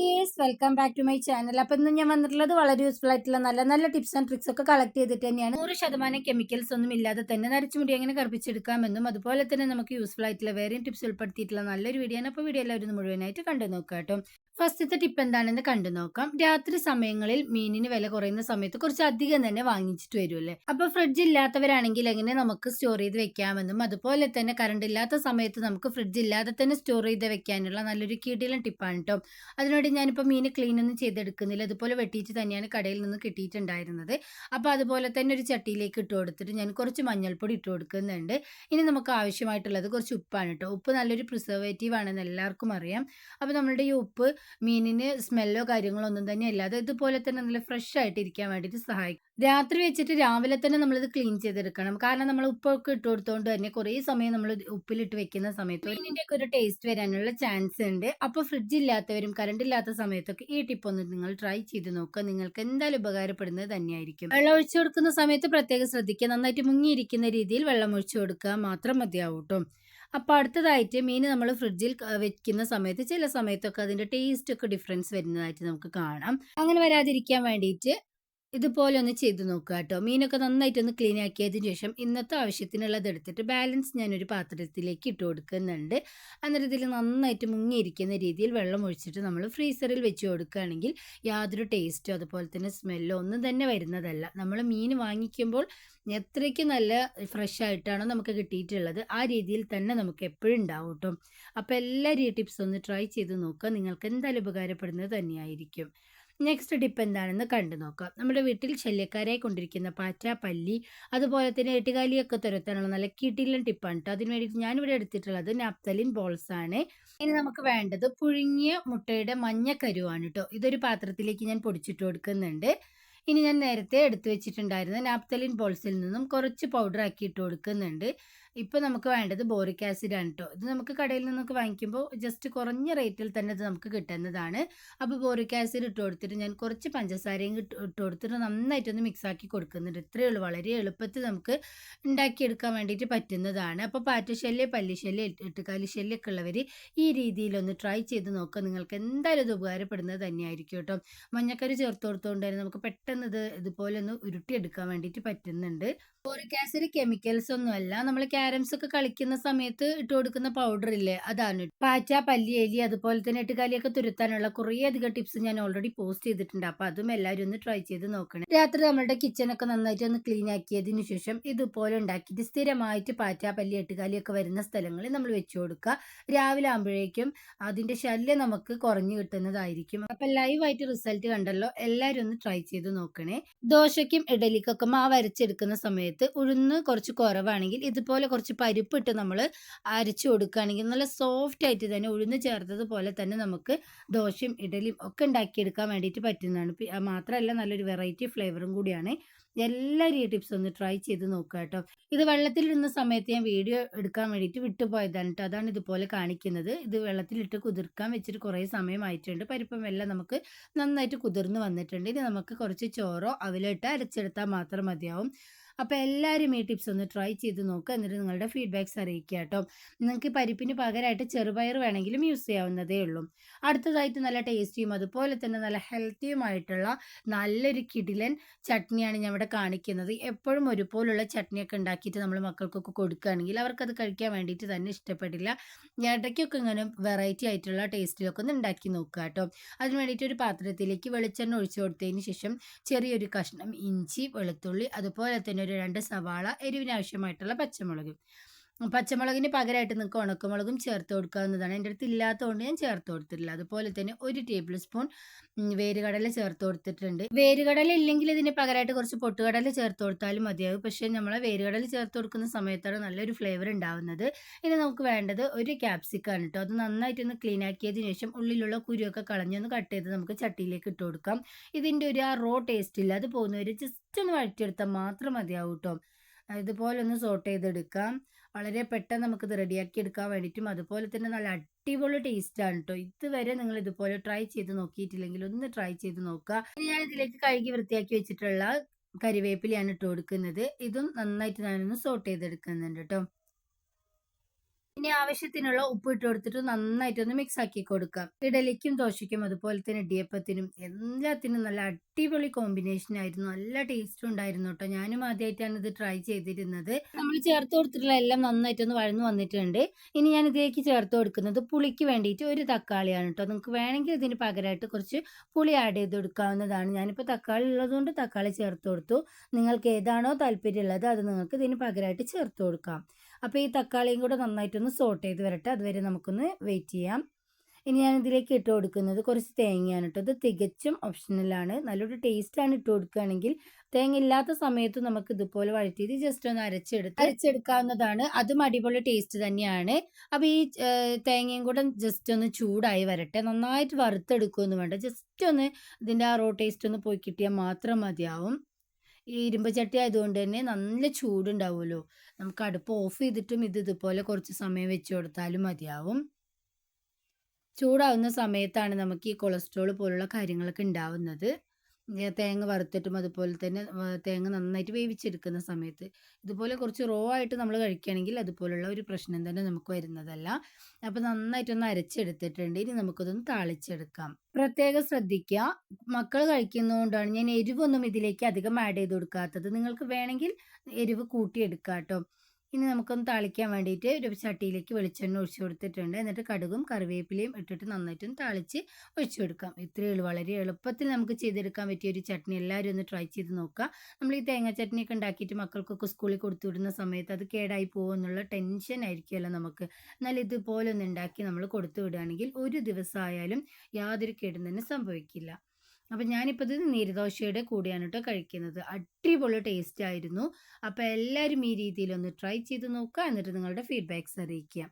Dears welcome back to my channel അപ്പൊ ഇന്ന് ഞാൻ വന്നിട്ടുള്ളത് വളരെ യൂസ്ഫുൾ ആയിട്ടുള്ള നല്ല നല്ല ടിപ്സ് ആൻഡ് ട്രിക്സ് ഒക്കെ കളക്ട് ചെയ്തിട്ട് തന്നെയാണ്. നൂറ് ശതമാനം കെമിക്കൽസ് ഒന്നും ഇല്ലാതെ തന്നെ നരച്ചുമുടി എങ്ങനെ കറുപ്പിച്ചെടുക്കാമെന്നും അതുപോലെ തന്നെ നമുക്ക് യൂസ്ഫുൾ ആയിട്ടുള്ള വേറെയും ടിപ്സ് ഉൾപ്പെടുത്തിയിട്ടുള്ള നല്ലൊരു വീഡിയോ ആണ്. അപ്പോൾ വീഡിയോ എല്ലാവരും മുഴുവനായിട്ട് കണ്ടു നോക്കാട്ടോ കേട്ടോ. ഫസ്റ്റത്തെ ടിപ്പ് എന്താണെന്ന് കണ്ടു നോക്കാം. രാത്രി സമയങ്ങളിൽ മീനിന് വില കുറയുന്ന സമയത്ത് കുറച്ച് അധികം തന്നെ വാങ്ങിച്ചിട്ട് വരുമല്ലേ അപ്പൊ ഫ്രിഡ്ജ് ഇല്ലാത്തവരാണെങ്കിൽ എങ്ങനെ നമുക്ക് സ്റ്റോർ ചെയ്ത് വെക്കാമെന്നും അതുപോലെ തന്നെ കറണ്ട് ഇല്ലാത്ത സമയത്ത് നമുക്ക് ഫ്രിഡ്ജ് ഇല്ലാതെ തന്നെ സ്റ്റോർ ചെയ്ത് വെക്കാനുള്ള നല്ലൊരു കീടിലൻ ടിപ്പാണ് കേട്ടോ അതിനുവേണ്ടി ഞാനിപ്പോൾ മീൻ ക്ലീൻ ഒന്നും ചെയ്തെടുക്കുന്നില്ല. അതുപോലെ വെട്ടിയിട്ട് തന്നെയാണ് കടയിൽ നിന്ന് കിട്ടിയിട്ടുണ്ടായിരുന്നത്. അപ്പോൾ അതുപോലെ തന്നെ ഒരു ചട്ടിയിലേക്ക് ഇട്ട് കൊടുത്തിട്ട് ഞാൻ കുറച്ച് മഞ്ഞൾപ്പൊടി ഇട്ട് കൊടുക്കുന്നുണ്ട്. ഇനി നമുക്ക് ആവശ്യമായിട്ടുള്ളത് കുറച്ച് ഉപ്പാണ് കേട്ടോ ഉപ്പ് നല്ലൊരു പ്രിസർവേറ്റീവ് ആണെന്ന് എല്ലാവർക്കും അറിയാം. അപ്പോൾ നമ്മളുടെ ഈ ഉപ്പ് മീനിന് സ്മെല്ലോ കാര്യങ്ങളോ ഒന്നും തന്നെ ഇല്ലാതെ ഇതുപോലെ തന്നെ നല്ല ഫ്രഷ് ആയിട്ട് ഇരിക്കാൻ വേണ്ടിയിട്ട് സഹായിക്കും. രാത്രി വെച്ചിട്ട് രാവിലെ തന്നെ നമ്മളിത് ക്ലീൻ ചെയ്തെടുക്കണം. കാരണം നമ്മൾ ഉപ്പൊക്കെ ഇട്ട് കൊടുത്തോണ്ട് തന്നെ കുറേ സമയം നമ്മൾ ഉപ്പിലിട്ട് വെക്കുന്ന സമയത്ത് ഇതിന്റെയൊക്കെ ഒരു ടേസ്റ്റ് വരാനുള്ള ചാൻസ് ഉണ്ട്. അപ്പോൾ ഫ്രിഡ്ജ് ഇല്ലാത്തവരും കറണ്ട് ഇല്ലാത്ത സമയത്തൊക്കെ ഈ ടിപ്പ് ഒന്ന് നിങ്ങൾ ട്രൈ ചെയ്ത് നോക്കുക. നിങ്ങൾക്ക് എന്തായാലും ഉപകാരപ്പെടുന്നത് തന്നെയായിരിക്കും. വെള്ളം ഒഴിച്ചു കൊടുക്കുന്ന സമയത്ത് പ്രത്യേകം ശ്രദ്ധിക്കുക. നന്നായിട്ട് മുങ്ങിയിരിക്കുന്ന രീതിയിൽ വെള്ളം ഒഴിച്ചു കൊടുക്കുക മാത്രം മതിയാവട്ടും. അപ്പോൾ അടുത്തതായിട്ട് മീൻ നമ്മൾ ഫ്രിഡ്ജിൽ വെക്കുന്ന സമയത്ത് ചില സമയത്തൊക്കെ അതിന്റെ ടേസ്റ്റ് ഒക്കെ ഡിഫറൻസ് വരുന്നതായിട്ട് നമുക്ക് കാണാം. അങ്ങനെ വരാതിരിക്കാൻ വേണ്ടിയിട്ട് ഇതുപോലെ ഒന്ന് ചെയ്ത് നോക്കുക കേട്ടോ. മീനൊക്കെ നന്നായിട്ട് ഒന്ന് ക്ലീൻ ആക്കിയതിന് ശേഷം ഇന്നത്തെ ആവശ്യത്തിനുള്ളത് എടുത്തിട്ട് ബാലൻസ് ഞാനൊരു പാത്രത്തിലേക്ക് ഇട്ട് കൊടുക്കുന്നുണ്ട്. അന്നേരം ഇതിൽ നന്നായിട്ട് മുങ്ങിയിരിക്കുന്ന രീതിയിൽ വെള്ളം ഒഴിച്ചിട്ട് നമ്മൾ ഫ്രീസറിൽ വെച്ച് കൊടുക്കുകയാണെങ്കിൽ യാതൊരു ടേസ്റ്റോ അതുപോലെ തന്നെ സ്മെല്ലോ ഒന്നും തന്നെ വരുന്നതല്ല. നമ്മൾ മീൻ വാങ്ങിക്കുമ്പോൾ എത്രയ്ക്ക് നല്ല ഫ്രഷ് ആയിട്ടാണോ നമുക്ക് കിട്ടിയിട്ടുള്ളത് ആ രീതിയിൽ തന്നെ നമുക്ക് എപ്പോഴും ഉണ്ടാവും കേട്ടോ. അപ്പോൾ എല്ലാ ടിപ്സ് ഒന്ന് ട്രൈ ചെയ്ത് നോക്കുക. നിങ്ങൾക്ക് എന്തായാലും ഉപകാരപ്പെടുന്നത് തന്നെയായിരിക്കും. നെക്സ്റ്റ് ടിപ്പ് എന്താണെന്ന് കണ്ടു നോക്കാം. നമ്മുടെ വീട്ടിൽ ശല്യക്കാരായി കൊണ്ടിരിക്കുന്ന പാറ്റ പല്ലി അതുപോലെ തന്നെ എട്ടുകാലിയൊക്കെ തുരത്താനുള്ള നല്ല കിട്ടിലൻ ടിപ്പാണ് കേട്ടോ അതിന് വേണ്ടിയിട്ട് ഞാനിവിടെ എടുത്തിട്ടുള്ളത് നാപ്തലിൻ ബോൾസ് ആണ്. ഇനി നമുക്ക് വേണ്ടത് പുഴുങ്ങിയ മുട്ടയുടെ മഞ്ഞ കരുവാണ് കേട്ടോ ഇതൊരു പാത്രത്തിലേക്ക് ഞാൻ പൊടിച്ചിട്ട് കൊടുക്കുന്നുണ്ട്. ഇനി ഞാൻ നേരത്തെ എടുത്തു വെച്ചിട്ടുണ്ടായിരുന്ന നാപ്തലിൻ ബോൾസിൽ നിന്നും കുറച്ച് പൗഡർ ആക്കി ഇട്ട് കൊടുക്കുന്നുണ്ട്. ഇപ്പോൾ നമുക്ക് വേണ്ടത് ബോറിക് ആസിഡ് ആണ് കേട്ടോ ഇത് നമുക്ക് കടയിൽ നിന്നൊക്കെ വാങ്ങിക്കുമ്പോൾ ജസ്റ്റ് കുറഞ്ഞ റേറ്റിൽ തന്നെ ഇത് നമുക്ക് കിട്ടുന്നതാണ്. അപ്പോൾ ബോറിക് ആസിഡ് ഇട്ട് കൊടുത്തിട്ട് ഞാൻ കുറച്ച് പഞ്ചസാരയും ഇട്ട് കൊടുത്തിട്ട് നന്നായിട്ടൊന്ന് മിക്സ് ആക്കി കൊടുക്കുന്നുണ്ട്. ഇത്രയേ ഉള്ളൂ. വളരെ എളുപ്പത്തിൽ നമുക്ക് ഉണ്ടാക്കിയെടുക്കാൻ വേണ്ടിയിട്ട് പറ്റുന്നതാണ്. അപ്പോൾ പാറ്റശല്യം പല്ലിശല്യം എട്ടുകാലി ശല്യമൊക്കെ ഉള്ളവർ ഈ രീതിയിലൊന്ന് ട്രൈ ചെയ്ത് നോക്കുക നിങ്ങൾക്ക് എന്തായാലും ഇത് ഉപകാരപ്പെടുന്നത് തന്നെയായിരിക്കും കേട്ടോ മഞ്ഞക്കറി ചേർത്ത് കൊടുത്തുകൊണ്ട് തന്നെ നമുക്ക് പെട്ടെന്ന് ഇത് ഇതുപോലെ ഒന്ന് ഉരുട്ടിയെടുക്കാൻ വേണ്ടിയിട്ട് പറ്റുന്നുണ്ട്. ബോറിക് ആസിഡ് കെമിക്കൽസ് ഒന്നും അല്ല നമ്മൾ ക്യാരംസ് ഒക്കെ കളിക്കുന്ന സമയത്ത് ഇട്ട് കൊടുക്കുന്ന പൗഡർ ഇല്ലേ? അതാണ്. പാറ്റ പല്ലി എലി അതുപോലെ തന്നെ എട്ടുകാലിയൊക്കെ തുരുത്താനുള്ള കുറേ അധികം ടിപ്സ് ഞാൻ ഓൾറെഡി പോസ്റ്റ് ചെയ്തിട്ടുണ്ട്. അപ്പൊ അതും എല്ലാവരും ഒന്ന് ട്രൈ ചെയ്ത് നോക്കണം. രാത്രി നമ്മളുടെ കിച്ചൺ ഒക്കെ നന്നായിട്ട് ഒന്ന് ക്ലീൻ ആക്കിയതിന് ശേഷം ഇതുപോലെ ഉണ്ടാക്കിയിട്ട് സ്ഥിരമായിട്ട് പാറ്റ പല്ലി എട്ടുകാലിയൊക്കെ വരുന്ന സ്ഥലങ്ങളിൽ നമ്മൾ വെച്ചു കൊടുക്കുക. രാവിലെ ആകുമ്പോഴേക്കും അതിന്റെ ശല്യം നമുക്ക് കുറഞ്ഞു കിട്ടുന്നതായിരിക്കും. അപ്പൊ ലൈവായിട്ട് റിസൾട്ട് കണ്ടല്ലോ. എല്ലാവരും ഒന്ന് ട്രൈ ചെയ്ത് നോക്കണേ. ദോശയ്ക്കും ഇഡലിക്കൊക്കെ മാവ് അരച്ചെടുക്കുന്ന സമയത്ത് ഉഴുന്ന് കുറച്ച് കുറവാണെങ്കിൽ ഇതുപോലെ കുറച്ച് പരിപ്പിട്ട് നമ്മൾ അരച്ചു കൊടുക്കുകയാണെങ്കിൽ നല്ല സോഫ്റ്റ് ആയിട്ട് തന്നെ ഉഴുന്ന് ചേർത്തതുപോലെ തന്നെ നമുക്ക് ദോശയും ഇഡലിയും ഒക്കെ ഉണ്ടാക്കിയെടുക്കാൻ വേണ്ടിയിട്ട് പറ്റുന്നതാണ്. മാത്രമല്ല നല്ലൊരു വെറൈറ്റി ഫ്ലേവറും കൂടിയാണ്. എല്ലാവരും ഈ ടിപ്സ് ഒന്ന് ട്രൈ ചെയ്ത് നോക്കുക കേട്ടോ. ഇത് വെള്ളത്തിലിടുന്ന സമയത്ത് ഞാൻ വീഡിയോ എടുക്കാൻ വേണ്ടിയിട്ട് വിട്ടുപോയതാണ് കേട്ടോ. അതാണ് ഇതുപോലെ കാണിക്കുന്നത്. ഇത് വെള്ളത്തിലിട്ട് കുതിർക്കാൻ വെച്ചിട്ട് കുറേ സമയമായിട്ടുണ്ട്. പരിപ്പം എല്ലാം നമുക്ക് നന്നായിട്ട് കുതിർന്ന് വന്നിട്ടുണ്ട്. ഇനി നമുക്ക് കുറച്ച് ചോറോ അവിലിട്ട് അരച്ചെടുത്താൽ മാത്രം മതിയാവും. അപ്പോൾ എല്ലാവരും ഈ ടിപ്സ് ഒന്ന് ട്രൈ ചെയ്ത് നോക്കുക എന്നിട്ട് നിങ്ങളുടെ ഫീഡ്ബാക്ക്സ് അറിയിക്കുക കേട്ടോ നിങ്ങൾക്ക് പരിപ്പിന് പകരമായിട്ട് ചെറുപയർ വേണമെങ്കിലും യൂസ് ചെയ്യാവുന്നതേ ഉള്ളൂ. അടുത്തതായിട്ട് നല്ല ടേസ്റ്റിയും അതുപോലെ തന്നെ നല്ല ഹെൽത്തിയുമായിട്ടുള്ള നല്ലൊരു കിടിലൻ ചട്നിയാണ് ഞാൻ ഇവിടെ കാണിക്കുന്നത്. എപ്പോഴും ഒരുപോലുള്ള ചട്നിയൊക്കെ ഉണ്ടാക്കിയിട്ട് നമ്മൾ മക്കൾക്കൊക്കെ കൊടുക്കുകയാണെങ്കിൽ അവർക്കത് കഴിക്കാൻ വേണ്ടിയിട്ട് തന്നെ ഇഷ്ടപ്പെടില്ല. ഇടയ്ക്കൊക്കെ ഇങ്ങനെ വെറൈറ്റി ആയിട്ടുള്ള ടേസ്റ്റിലൊക്കെ ഒന്ന് ഉണ്ടാക്കി നോക്കുക കേട്ടോ അതിന് വേണ്ടിയിട്ട് ഒരു പാത്രത്തിലേക്ക് വെളിച്ചെണ്ണ ഒഴിച്ചു കൊടുത്തതിന് ശേഷം ചെറിയൊരു കഷ്ണം ഇഞ്ചി വെളുത്തുള്ളി അതുപോലെ തന്നെ ഒരു രണ്ട് സവാള എരിവിനാവശ്യമായിട്ടുള്ള പച്ചമുളക്. പച്ചമുളകിന് പകരമായിട്ട് നിങ്ങൾക്ക് ഉണക്കമുളകും ചേർത്ത് കൊടുക്കാവുന്നതാണ് എന്റെ അടുത്ത് ഇല്ലാത്തതുകൊണ്ട് ഞാൻ ചേർത്ത് കൊടുത്തിട്ടില്ല. അതുപോലെ തന്നെ ഒരു ടേബിൾ സ്പൂൺ വേരുകടല ചേർത്ത് കൊടുത്തിട്ടുണ്ട്. വേരുകടല ഇല്ലെങ്കിൽ ഇതിന് പകരമായിട്ട് കുറച്ച് പൊട്ടുകടല ചേർത്ത് കൊടുത്താലും മതിയാകും പക്ഷേ നമ്മൾ വേരുകടല ചേർത്ത് കൊടുക്കുന്ന സമയത്താണ് നല്ലൊരു ഫ്ലേവർ ഉണ്ടാവുന്നത്. ഇനി നമുക്ക് വേണ്ടത് ഒരു ക്യാപ്സിക്കാണ് കേട്ടോ അത് നന്നായിട്ടൊന്ന് ക്ലീൻ ആക്കിയതിന് ശേഷം ഉള്ളിലുള്ള കുരുവൊക്കെ കളഞ്ഞൊന്ന് കട്ട് ചെയ്ത് നമുക്ക് ചട്ടിയിലേക്ക് ഇട്ട് കൊടുക്കാം. ഇതിന്റെ ഒരു ആ റോ ടേസ്റ്റ് ഇല്ല. അത് പോകുന്നവർ ജസ്റ്റ് ഒന്ന് വഴറ്റിയെടുത്താൽ മാത്രം മതിയാവും കേട്ടോ ഇതുപോലെ ഒന്ന് സോട്ട് ചെയ്തെടുക്കാം. വളരെ പെട്ടെന്ന് നമുക്ക് ഇത് റെഡിയാക്കി എടുക്കാൻ വേണ്ടിയിട്ടും അതുപോലെ തന്നെ നല്ല അടിപൊളി ടേസ്റ്റ് ആണ് കേട്ടോ ഇതുവരെ നിങ്ങൾ ഇതുപോലെ ട്രൈ ചെയ്ത് നോക്കിയിട്ടില്ലെങ്കിൽ ഒന്ന് ട്രൈ ചെയ്ത് നോക്കുക. ഇനി ഞാൻ ഇതിലേക്ക് കഴുകി വൃത്തിയാക്കി വെച്ചിട്ടുള്ള കരിവേപ്പിലയാണ് ഇട്ട് കൊടുക്കുന്നത്. ഇതും നന്നായിട്ട് ഞാനൊന്ന് സോട്ട് ചെയ്തെടുക്കുന്നുണ്ട് കേട്ടോ ഇനി ആവശ്യത്തിനുള്ള ഉപ്പ് ഇട്ട് കൊടുത്തിട്ട് നന്നായിട്ടൊന്ന് മിക്സ് ആക്കി കൊടുക്കാം ഇഡലിക്കും ദോശയ്ക്കും അതുപോലെ തന്നെ ഇടിയപ്പത്തിനും എല്ലാത്തിനും നല്ല അടിപൊളി കോമ്പിനേഷൻ ആയിരുന്നു. നല്ല ടേസ്റ്റ് ഉണ്ടായിരുന്നു കേട്ടോ. ഞാനും ആദ്യമായിട്ടാണ് ഇത് ട്രൈ ചെയ്തിരുന്നത്. നമ്മൾ ചേർത്ത് കൊടുത്തിട്ടുള്ള എല്ലാം നന്നായിട്ടൊന്ന് വഴന്നു വന്നിട്ടുണ്ട്. ഇനി ഞാൻ ഇതിലേക്ക് ചേർത്ത് കൊടുക്കുന്നത് പുളിക്ക് വേണ്ടിയിട്ട് ഒരു തക്കാളിയാണ് കേട്ടോ. നിങ്ങൾക്ക് വേണമെങ്കിൽ ഇതിന് പകരമായിട്ട് കുറച്ച് പുളി ആഡ് ചെയ്ത് കൊടുക്കാവുന്നതാണ്. ഞാനിപ്പോൾ തക്കാളി ഉള്ളതുകൊണ്ട് തക്കാളി ചേർത്ത് കൊടുത്തു. നിങ്ങൾക്ക് ഏതാണോ താല്പര്യമുള്ളത് അത് നിങ്ങൾക്ക് ഇതിന് പകരമായിട്ട് ചേർത്ത് കൊടുക്കാം. അപ്പോൾ ഈ തക്കാളിയും കൂടെ നന്നായിട്ടൊന്ന് സോട്ട് ചെയ്ത് വരട്ടെ. അതുവരെ നമുക്കൊന്ന് വെയിറ്റ് ചെയ്യാം. ഇനി ഞാൻ ഇതിലേക്ക് ഇട്ട് കൊടുക്കുന്നത് കുറച്ച് തേങ്ങയാണ് കേട്ടോ ഇത് തികച്ചും ഓപ്ഷണലാണ് നല്ലൊരു ടേസ്റ്റാണ് ഇട്ട് കൊടുക്കുകയാണെങ്കിൽ തേങ്ങ ഇല്ലാത്ത സമയത്ത് നമുക്ക് ഇതുപോലെ വഴറ്റിയത് ജസ്റ്റ് ഒന്ന് അരച്ചെടുത്ത് അരച്ചെടുക്കാവുന്നതാണ്. അതും അടിപൊളി ടേസ്റ്റ് തന്നെയാണ്. അപ്പോൾ ഈ തേങ്ങയും കൂടെ ജസ്റ്റ് ഒന്ന് ചൂടായി വരട്ടെ. നന്നായിട്ട് വറുത്തെടുക്കുകയൊന്നും വേണ്ട. ജസ്റ്റ് ഒന്ന് ഇതിന്റെ ആ റോ ടേസ്റ്റ് ഒന്ന് പോയി കിട്ടിയാൽ മാത്രം മതിയാവും. ഈ ഇരുമ്പ് ചട്ടി ആയതുകൊണ്ട് തന്നെ നല്ല ചൂടുണ്ടാവുമല്ലോ. നമുക്ക് അടുപ്പ് ഓഫ് ചെയ്തിട്ടും ഇത് ഇതുപോലെ കുറച്ച് സമയം വെച്ച് കൊടുത്താലും മതിയാവും. ചൂടാവുന്ന സമയത്താണ് നമുക്ക് ഈ കൊളസ്ട്രോൾ പോലുള്ള കാര്യങ്ങളൊക്കെ ഉണ്ടാവുന്നത്. തേങ്ങ വറുത്തിട്ടും അതുപോലെ തന്നെ തേങ്ങ നന്നായിട്ട് വേവിച്ചെടുക്കുന്ന സമയത്ത് ഇതുപോലെ കുറച്ച് റോ ആയിട്ട് നമ്മൾ കഴിക്കുകയാണെങ്കിൽ അതുപോലുള്ള ഒരു പ്രശ്നം തന്നെ നമുക്ക് വരുന്നതല്ല. അപ്പോൾ നന്നായിട്ടൊന്ന് അരച്ചെടുത്തിട്ടുണ്ട്. ഇനി നമുക്കതൊന്ന് താളിച്ചെടുക്കാം. പ്രത്യേകം ശ്രദ്ധിക്കുക മക്കൾ കഴിക്കുന്നതുകൊണ്ടാണ് ഞാൻ എരിവൊന്നും ഇതിലേക്ക് അധികം ആഡ് ചെയ്ത് കൊടുക്കാത്തത്. നിങ്ങൾക്ക് വേണമെങ്കിൽ എരിവ് കൂട്ടിയെടുക്കാം കേട്ടോ ഇനി നമുക്കൊന്ന് താളിക്കാൻ വേണ്ടിയിട്ട് ഒരു ചട്ടിയിലേക്ക് വെളിച്ചെണ്ണ ഒഴിച്ചു കൊടുത്തിട്ടുണ്ട്. എന്നിട്ട് കടുകും കറിവേപ്പിലയും ഇട്ടിട്ട് നന്നായിട്ടൊന്ന് താളിച്ച് ഒഴിച്ചു കൊടുക്കാം. ഇത്രയേ ഉള്ളൂ. വളരെ എളുപ്പത്തിൽ നമുക്ക് ചെയ്തെടുക്കാൻ പറ്റിയ ഒരു ചട്നി. എല്ലാവരും ഒന്ന് ട്രൈ ചെയ്ത് നോക്കുക. നമ്മൾ ഈ തേങ്ങ ചട്നിയൊക്കെ ഉണ്ടാക്കിയിട്ട് മക്കൾക്കൊക്കെ സ്കൂളിൽ കൊടുത്തു വിടുന്ന സമയത്ത് അത് കേടായി പോകുമെന്നുള്ള ടെൻഷൻ ആയിരിക്കുമല്ലോ നമുക്ക്. എന്നാൽ ഇതുപോലെ ഒന്ന് ഉണ്ടാക്കി നമ്മൾ കൊടുത്തു വിടുകയാണെങ്കിൽ ഒരു ദിവസമായാലും യാതൊരു കേടും തന്നെ സംഭവിക്കില്ല. അപ്പം ഞാനിപ്പോൾ ഇത് നീരദോശയുടെ കൂടെയാണ് കേട്ടോ കഴിക്കുന്നത്. അടിപൊളി ടേസ്റ്റ് ആയിരുന്നു. അപ്പോൾ എല്ലാവരും ഈ രീതിയിലൊന്ന് ട്രൈ ചെയ്ത് നോക്കുക എന്നിട്ട് നിങ്ങളുടെ ഫീഡ്ബാക്ക്സ് അറിയിക്കുക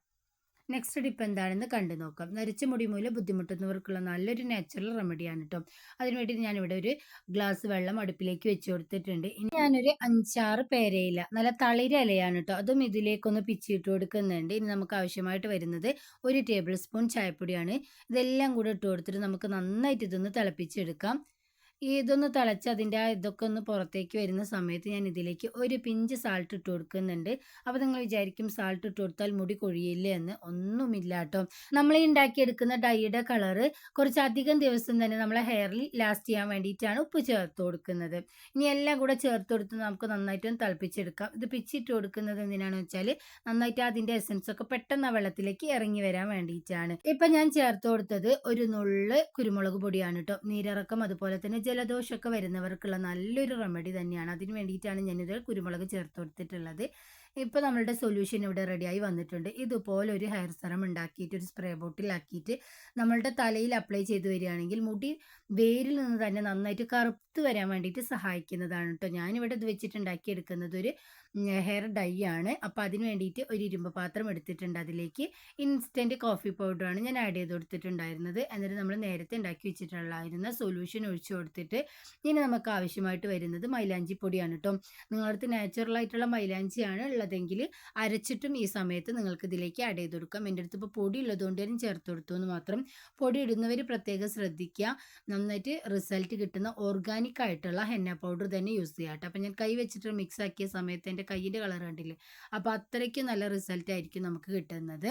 നെക്സ്റ്റ് ടിപ്പ് എന്താണെന്ന് കണ്ടു നോക്കാം. നരച്ച മുടി മൂലം ബുദ്ധിമുട്ടുന്നവർക്കുള്ള നല്ലൊരു നാച്ചുറൽ റെമഡിയാണ് കേട്ടോ അതിന് വേണ്ടി ഞാനിവിടെ ഒരു ഗ്ലാസ് വെള്ളം അടുപ്പിലേക്ക് വെച്ച് കൊടുത്തിട്ടുണ്ട്. ഇനി ഞാനൊരു അഞ്ചാറ് പേരയില നല്ല തളിര ഇലയാണ് കേട്ടോ അതും ഇതിലേക്കൊന്ന് പിച്ചിട്ട് കൊടുക്കുന്നുണ്ട്. ഇനി നമുക്ക് ആവശ്യമായിട്ട് വരുന്നത് ഒരു ടേബിൾ സ്പൂൺ ചായപ്പൊടിയാണ്. ഇതെല്ലാം കൂടെ ഇട്ട് കൊടുത്തിട്ട് നമുക്ക് നന്നായിട്ട് ഇതൊന്ന് തിളപ്പിച്ചെടുക്കാം. ഇതൊന്ന് തിളച്ച് അതിന്റെ ആ ഇതൊക്കെ ഒന്ന് പുറത്തേക്ക് വരുന്ന സമയത്ത് ഞാൻ ഇതിലേക്ക് ഒരു പിഞ്ച് സാൾട്ട് ഇട്ട് കൊടുക്കുന്നുണ്ട്. അപ്പോൾ നിങ്ങൾ വിചാരിക്കും സാൾട്ട് ഇട്ട് കൊടുത്താൽ മുടി കൊഴിയില്ലേ എന്ന്. ഒന്നുമില്ല കേട്ടോ. നമ്മൾ ഉണ്ടാക്കിയെടുക്കുന്ന ഡൈയുടെ കളറ് കുറച്ചധികം ദിവസം തന്നെ നമ്മളെ ഹെയറിൽ ലാസ്റ്റ് ചെയ്യാൻ വേണ്ടിയിട്ടാണ് ഉപ്പ് ചേർത്ത് കൊടുക്കുന്നത്. ഇനി എല്ലാം കൂടെ ചേർത്ത് കൊടുത്ത് നമുക്ക് നന്നായിട്ടൊന്ന് തിളപ്പിച്ചെടുക്കാം. ഇത് പിച്ചിട്ട് കൊടുക്കുന്നത് എന്തിനാണെന്ന് വെച്ചാൽ നന്നായിട്ട് അതിന്റെ എസൻസ് ഒക്കെ പെട്ടെന്ന് ആ വെള്ളത്തിലേക്ക് ഇറങ്ങി വരാൻ വേണ്ടിയിട്ടാണ്. ഇപ്പം ഞാൻ ചേർത്ത് കൊടുത്തത് ഒരു നുള്ള് കുരുമുളക് പൊടിയാണ് കേട്ടോ. നീരിറക്കം അതുപോലെ തന്നെ ജലദോഷമൊക്കെ വരുന്നവർക്കുള്ള നല്ലൊരു റെമഡി തന്നെയാണ്. അതിന് വേണ്ടിയിട്ടാണ് ഞാനിത് കുരുമുളക് ചേർത്ത് കൊടുത്തിട്ടുള്ളത് ഇപ്പോൾ നമ്മളുടെ സൊല്യൂഷൻ ഇവിടെ റെഡിയായി വന്നിട്ടുണ്ട്. ഇതുപോലെ ഒരു ഹെയർ സെറം ഉണ്ടാക്കിയിട്ട് ഒരു സ്പ്രേ ബോട്ടിലാക്കിയിട്ട് നമ്മളുടെ തലയിൽ അപ്ലൈ ചെയ്ത് വരികയാണെങ്കിൽ മുടി വേരിൽ നിന്ന് തന്നെ നന്നായിട്ട് കറുത്ത് വരാൻ വേണ്ടിയിട്ട് സഹായിക്കുന്നതാണ് കേട്ടോ ഞാനിവിടെ ഇത് വെച്ചിട്ടുണ്ടാക്കി എടുക്കുന്നത് ഒരു ഹെയർ ഡൈ ആണ്. അപ്പോൾ അതിന് വേണ്ടിയിട്ട് ഒരു ഇരുമ്പ് പാത്രം എടുത്തിട്ടുണ്ട്. അതിലേക്ക് ഇൻസ്റ്റന്റ് കോഫി പൗഡറാണ് ഞാൻ ആഡ് ചെയ്ത് കൊടുത്തിട്ടുണ്ടായിരുന്നത്. എന്നിട്ട് നമ്മൾ നേരത്തെ ഉണ്ടാക്കി വെച്ചിട്ടുള്ളായിരുന്ന സൊല്യൂഷൻ ഒഴിച്ചു കൊടുത്തിട്ട് ഇനി നമുക്ക് ആവശ്യമായിട്ട് വരുന്നത് മൈലാഞ്ചി പൊടിയാണ് കേട്ടോ നിങ്ങളടുത്ത് നാച്ചുറൽ ആയിട്ടുള്ള മൈലാഞ്ചിയാണ് ഉള്ളതെങ്കിൽ അരച്ചിട്ടും ഈ സമയത്ത് നിങ്ങൾക്ക് ഇതിലേക്ക് ആഡ് ചെയ്ത് കൊടുക്കാം. എന്റെ അടുത്ത് ഇപ്പോൾ പൊടി ഉള്ളതുകൊണ്ട് ഞാൻ ചേർത്ത് കൊടുത്തു എന്ന് മാത്രം. പൊടി ഇടുന്നവർ പ്രത്യേകം ശ്രദ്ധിക്കുക. നന്നായിട്ട് റിസൾട്ട് കിട്ടുന്ന ഓർഗാനിക് ആയിട്ടുള്ള ഹെന്ന പൗഡർ തന്നെ യൂസ് ചെയ്യാം കേട്ടോ. അപ്പോൾ ഞാൻ കൈ വെച്ചിട്ട് മിക്സ് ആക്കിയ സമയത്ത് എന്റെ കയ്യിന്റെ കളർ കണ്ടില്ലേ? അപ്പോൾ അത്രയ്ക്ക് നല്ല റിസൾട്ട് ആയിരിക്കും നമുക്ക് കിട്ടുന്നത്.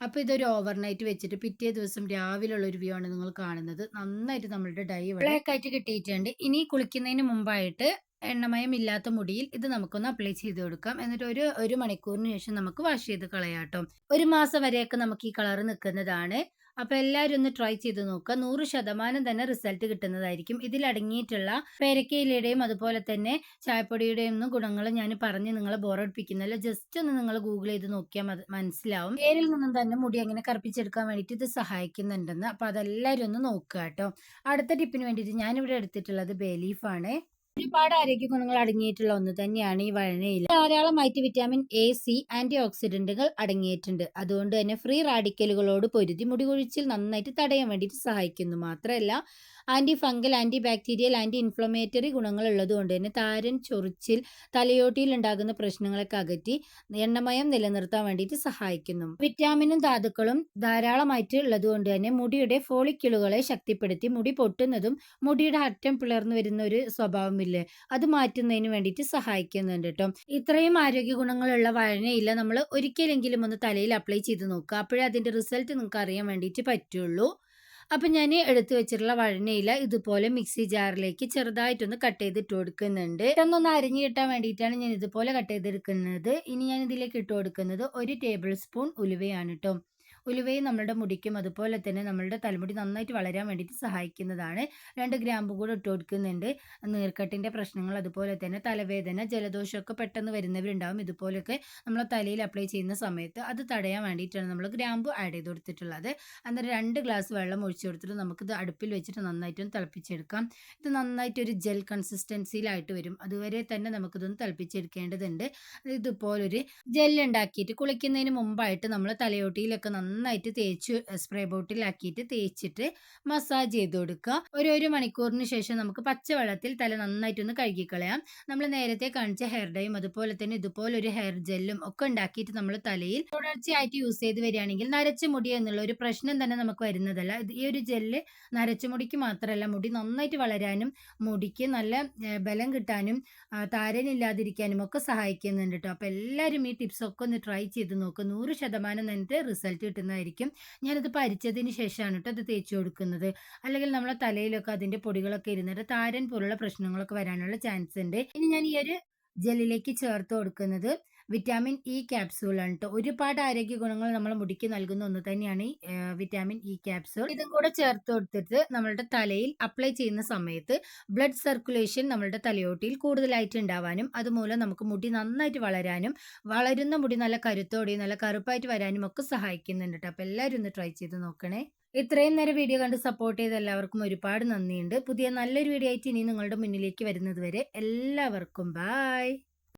അപ്പോൾ ഇതൊരു ഓവർനൈറ്റ് വെച്ചിട്ട് പിറ്റേ ദിവസം രാവിലെയുള്ള ഒരു വ്യൂ ആണ് നിങ്ങൾ കാണുന്നത്. നന്നായിട്ട് നമ്മളുടെ ഡൈ ബ്ലാക്ക് ആയിട്ട് കിട്ടിയിട്ടുണ്ട്. ഇനി കുളിക്കുന്നതിന് മുമ്പായിട്ട് എണ്ണമയം ഇല്ലാത്ത മുടിയിൽ ഇത് നമുക്കൊന്ന് അപ്ലൈ ചെയ്ത് കൊടുക്കാം. എന്നിട്ട് ഒരു ഒരു മണിക്കൂറിന് ശേഷം നമുക്ക് വാഷ് ചെയ്ത് കളയാട്ടോ ഒരു മാസം വരെയൊക്കെ നമുക്ക് ഈ കളർ നിൽക്കുന്നതാണ്. അപ്പോൾ എല്ലാവരും ഒന്ന് ട്രൈ ചെയ്ത് നോക്കുക. നൂറ് ശതമാനം തന്നെ റിസൾട്ട് കിട്ടുന്നതായിരിക്കും. ഇതിൽ അടങ്ങിയിട്ടുള്ള പേരക്കയിലയുടെയും അതുപോലെ തന്നെ ചായപ്പൊടിയുടെയും ഒന്നും ഗുണങ്ങൾ ഞാൻ പറഞ്ഞ് നിങ്ങളെ ബോറടിപ്പിക്കുന്നില്ല ജസ്റ്റ് ഒന്ന് നിങ്ങൾ ഗൂഗിൾ ചെയ്ത് നോക്കിയാൽ മനസ്സിലാവും. പേരിൽ നിന്നും തന്നെ മുടി അങ്ങനെ കറുപ്പിച്ചെടുക്കാൻ വേണ്ടിയിട്ട് ഇത് സഹായിക്കുന്നുണ്ടെന്ന്. അപ്പോൾ അതെല്ലാവരും ഒന്ന് നോക്കുക കേട്ടോ അടുത്ത ടിപ്പിന് വേണ്ടിയിട്ട് ഞാനിവിടെ എടുത്തിട്ടുള്ളത് ബേ ലീഫാണ് ഒരുപാട് ആരോഗ്യ ഗുണങ്ങൾ അടങ്ങിയിട്ടുള്ള ഒന്ന് തന്നെയാണ് ഈ വഴനയില. ധാരാളമായിട്ട് വിറ്റാമിൻ എ സി ആന്റി ഓക്സിഡന്റുകൾ അടങ്ങിയിട്ടുണ്ട്. അതുകൊണ്ട് തന്നെ ഫ്രീ റാഡിക്കലുകളോട് പൊരുതി മുടി കൊഴിച്ചിൽ നന്നായിട്ട് തടയാൻ വേണ്ടിയിട്ട് സഹായിക്കുന്നു. മാത്രമല്ല anti fungal anti bacterial anti inflammatory ഗുണങ്ങൾ ഉള്ളതുകൊണ്ട് തന്നെ താരൻ ചൊറിച്ചിൽ തലയോട്ടിയിൽ ഉണ്ടാകുന്ന പ്രശ്നങ്ങളൊക്കെ അകറ്റി എണ്ണമയം നിലനിർത്താൻ വേണ്ടിയിട്ട് സഹായിക്കുന്നു. വിറ്റാമിനും ധാതുക്കളും ധാരാളമായിട്ട് ഉള്ളതുകൊണ്ട് തന്നെ മുടിയുടെ ഫോളിക്കിളുകളെ ശക്തിപ്പെടുത്തി മുടി പൊട്ടുന്നതും മുടിയുടെ അറ്റം പിളർന്നു വരുന്ന ഒരു സ്വഭാവമില്ലേ അത് മാറ്റുന്നതിന് വേണ്ടിയിട്ട് സഹായിക്കുന്നുണ്ട് കേട്ടോ. ഇത്രയും ആരോഗ്യ ഗുണങ്ങളുള്ള വഴനയില്ല നമ്മൾ ഒരിക്കലെങ്കിലും ഒന്ന് തലയിൽ അപ്ലൈ ചെയ്ത് നോക്കുക. അപ്പോഴേ അതിന്റെ റിസൾട്ട് നിങ്ങൾക്ക് അറിയാൻ വേണ്ടിയിട്ട് പറ്റുള്ളൂ. അപ്പം ഞാൻ എടുത്തു വെച്ചിട്ടുള്ള വഴനയില ഇതുപോലെ മിക്സി ജാറിലേക്ക് ചെറുതായിട്ടൊന്ന് കട്ട് ചെയ്തിട്ട് കൊടുക്കുന്നുണ്ട്. ഇതൊന്നൊന്ന് അരിഞ്ഞു കിട്ടാൻ വേണ്ടിയിട്ടാണ് ഞാൻ ഇതുപോലെ കട്ട് ചെയ്തെടുക്കുന്നത്. ഇനി ഞാൻ ഇതിലേക്ക് ഇട്ട് കൊടുക്കുന്നത് ഒരു ടേബിൾ സ്പൂൺ ഉലുവയാണ് കേട്ടോ ഉലുവയും നമ്മളുടെ മുടിക്കും അതുപോലെ തന്നെ നമ്മളുടെ തലമുടി നന്നായിട്ട് വളരാൻ വേണ്ടിയിട്ട് സഹായിക്കുന്നതാണ്. രണ്ട് ഗ്രാമ്പ് കൂടെ ഇട്ട് കൊടുക്കുന്നുണ്ട്. നീർക്കെട്ടിന്റെ പ്രശ്നങ്ങൾ അതുപോലെ തന്നെ തലവേദന ജലദോഷമൊക്കെ പെട്ടെന്ന് വരുന്നവരുണ്ടാവും. ഇതുപോലെയൊക്കെ നമ്മൾ തലയിൽ അപ്ലൈ ചെയ്യുന്ന സമയത്ത് അത് തടയാൻ വേണ്ടിയിട്ടാണ് നമ്മൾ ഗ്രാമ്പ് ആഡ് ചെയ്ത് കൊടുത്തിട്ടുള്ളത്. അന്നേരം രണ്ട് ഗ്ലാസ് വെള്ളം ഒഴിച്ചു കൊടുത്തിട്ട് നമുക്കിത് അടുപ്പിൽ വെച്ചിട്ട് നന്നായിട്ടൊന്ന് തിളപ്പിച്ചെടുക്കാം. ഇത് നന്നായിട്ട് ഒരു ജെൽ കൺസിസ്റ്റൻസിയിലായിട്ട് വരും. അതുവരെ തന്നെ നമുക്കിതൊന്ന് തിളപ്പിച്ചെടുക്കേണ്ടതുണ്ട്. ഇതുപോലൊരു ജെല്ലുണ്ടാക്കിയിട്ട് കുളിക്കുന്നതിന് മുമ്പായിട്ട് നമ്മൾ തലയോട്ടിയിലൊക്കെ നന്നായിട്ട് തേച്ച് സ്പ്രേ ബോട്ടിലാക്കിയിട്ട് തേച്ചിട്ട് മസാജ് ചെയ്ത് കൊടുക്കുക. ഒരു ഒരു മണിക്കൂറിന് ശേഷം നമുക്ക് പച്ചവെള്ളത്തിൽ തല നന്നായിട്ടൊന്ന് കഴുകിക്കളയാം. നമ്മൾ നേരത്തെ കാണിച്ച ഹെയർ ഡൈയും അതുപോലെ തന്നെ ഇതുപോലെ ഒരു ഹെയർ ജെല്ലും ഒക്കെ ഉണ്ടാക്കിയിട്ട് നമ്മൾ തലയിൽ തുടർച്ചയായിട്ട് യൂസ് ചെയ്ത് വരികയാണെങ്കിൽ നരച്ച മുടി എന്നുള്ള ഒരു പ്രശ്നം തന്നെ നമുക്ക് വരുന്നതല്ല. ഈ ഒരു ജെല്ല് നരച്ച മുടിക്ക് മാത്രമല്ല മുടി നന്നായിട്ട് വളരാനും മുടിക്ക് നല്ല ബലം കിട്ടാനും താരനില്ലാതിരിക്കാനും ഒക്കെ സഹായിക്കുന്നുണ്ട് കേട്ടോ അപ്പോൾ എല്ലാവരും ഈ ടിപ്സ് ഒക്കെ ഒന്ന് ട്രൈ ചെയ്ത് നോക്കുക നൂറ് ശതമാനം നിനക്ക് റിസൾട്ട് കിട്ടുന്നതായിരിക്കും. ഞാനത് പരിച്ചതിന് ശേഷമാണ് കേട്ടോ അത് തേച്ച് കൊടുക്കുന്നത്. അല്ലെങ്കിൽ നമ്മളെ തലയിലൊക്കെ അതിന്റെ പൊടികളൊക്കെ ഇരുന്നിട്ട് താരൻ പോലുള്ള പ്രശ്നങ്ങളൊക്കെ വരാനുള്ള ചാൻസ് ഉണ്ട്. ഇനി ഞാൻ ഈ ഒരു ജെല്ലിലേക്ക് ചേർത്ത് കൊടുക്കുന്നത് വിറ്റാമിൻ ഇ ക്യാപ്സൂളാണ് കേട്ടോ ഒരുപാട് ആരോഗ്യ ഗുണങ്ങൾ നമ്മൾ മുടിക്ക് നൽകുന്ന ഒന്ന് തന്നെയാണ് വിറ്റാമിൻ ഇ ക്യാപ്സൂൾ ഇതും കൂടെ ചേർത്ത് കൊടുത്തിട്ട് നമ്മളുടെ തലയിൽ അപ്ലൈ ചെയ്യുന്ന സമയത്ത് ബ്ലഡ് സർക്കുലേഷൻ നമ്മളുടെ തലയോട്ടിയിൽ കൂടുതലായിട്ട് ഉണ്ടാവാനും അതുമൂലം നമുക്ക് മുടി നന്നായിട്ട് വളരാനും വളരുന്ന മുടി നല്ല കരുത്തോടെയും നല്ല കറുപ്പായിട്ട് വരാനും ഒക്കെ സഹായിക്കുന്നുണ്ട് കേട്ടോ അപ്പോൾ എല്ലാവരും ഒന്ന് ട്രൈ ചെയ്ത് നോക്കണേ. ഇത്രയും നേരം വീഡിയോ കണ്ട് സപ്പോർട്ട് ചെയ്ത എല്ലാവർക്കും ഒരുപാട് നന്ദിയുണ്ട്. പുതിയ നല്ലൊരു വീഡിയോ ആയിട്ട് ഇനി നിങ്ങളുടെ മുന്നിലേക്ക് വരുന്നത് വരെ എല്ലാവർക്കും ബായ്